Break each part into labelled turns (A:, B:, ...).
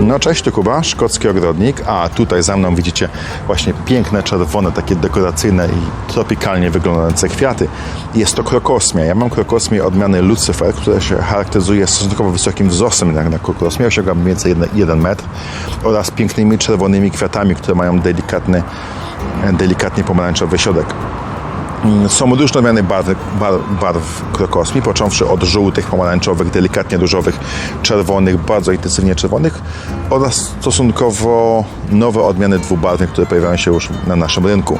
A: No cześć, tu Kuba, szkocki ogrodnik, a tutaj za mną widzicie właśnie piękne, czerwone, takie dekoracyjne i tropikalnie wyglądające kwiaty. Jest to krokosmia. Ja mam krokosmię odmiany Lucifer, która się charakteryzuje stosunkowo wysokim wzrostem jak na krokosmie, osiąga mniej więcej 1 metr oraz pięknymi czerwonymi kwiatami, które mają delikatny, delikatnie pomarańczowy środek. Są różne odmiany barw, bar, barw krokosmi, począwszy od żółtych, pomarańczowych, delikatnie różowych, czerwonych, bardzo intensywnie czerwonych oraz stosunkowo nowe odmiany dwubarwnych, które pojawiają się już na naszym rynku.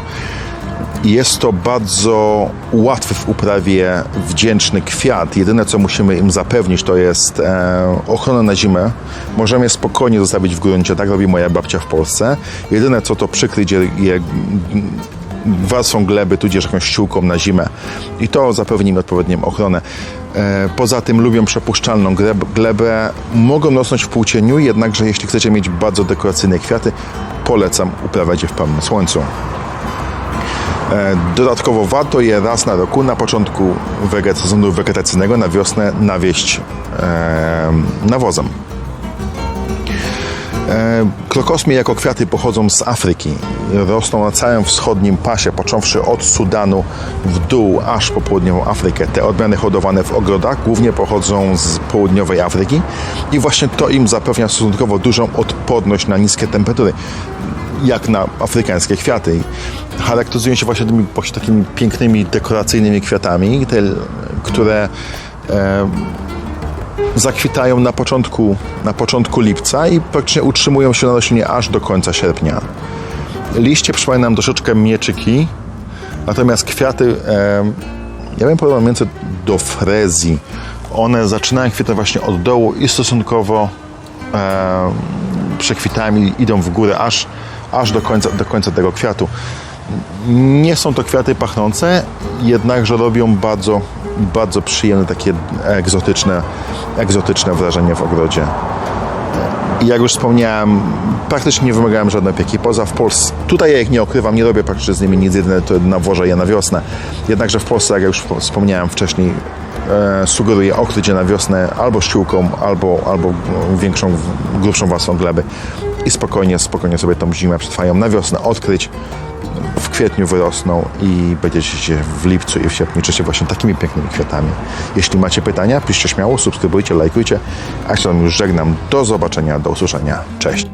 A: Jest to bardzo łatwy w uprawie, wdzięczny kwiat. Jedyne, co musimy im zapewnić, to jest e, ochronę na zimę. Możemy je spokojnie zostawić w gruncie, tak robi moja babcia w Polsce. Jedyne, co to przykryć je, je warstwą gleby, tudzież jakąś ściółką na zimę. I to zapewni im odpowiednią ochronę. E, Poza tym lubią przepuszczalną gleb- glebę. Mogą rosnąć w półcieniu, jednakże jeśli chcecie mieć bardzo dekoracyjne kwiaty, polecam uprawiać je w pełnym słońcu. E, Dodatkowo warto je raz na roku, na początku sezonu wegetacyjnego, na wiosnę nawieść e, nawozem. E, Krokosmie jako kwiaty pochodzą z Afryki. Rosną na całym wschodnim pasie, począwszy od Sudanu w dół aż po południową Afrykę. Te odmiany hodowane w ogrodach głównie pochodzą z południowej Afryki i właśnie to im zapewnia stosunkowo dużą odporność na niskie temperatury jak na afrykańskie kwiaty. Charakteryzują się właśnie tymi właśnie takimi pięknymi, dekoracyjnymi kwiatami, te, które e, zakwitają na początku, na początku lipca i praktycznie utrzymują się na roślinie aż do końca sierpnia. Liście przypominają troszeczkę mieczyki, natomiast kwiaty, e, ja bym mniej więcej do frezji. One zaczynają kwitać właśnie od dołu i stosunkowo e, przekwitają i idą w górę aż, aż do, końca, do końca tego kwiatu. Nie są to kwiaty pachnące, jednakże robią bardzo, bardzo przyjemne, takie egzotyczne, egzotyczne wrażenie w ogrodzie. Jak już wspomniałem, praktycznie nie wymagałem żadnej opieki. Poza w Polsce, tutaj ja ich nie okrywam, nie robię praktycznie z nimi nic, jedyne to nawożę je na wiosnę. Jednakże w Polsce, jak ja już wspomniałem wcześniej, e, sugeruję okryć je na wiosnę albo ściółką, albo, albo większą, grubszą warstwą gleby i spokojnie, spokojnie sobie tą zimę przetrwają. Na wiosnę odkryć, kwietniu wyrosną i będziecie się w lipcu i w sierpniu cieszyć właśnie takimi pięknymi kwiatami. Jeśli macie pytania, piszcie śmiało, subskrybujcie, lajkujcie. A się już żegnam. Do zobaczenia, do usłyszenia. Cześć.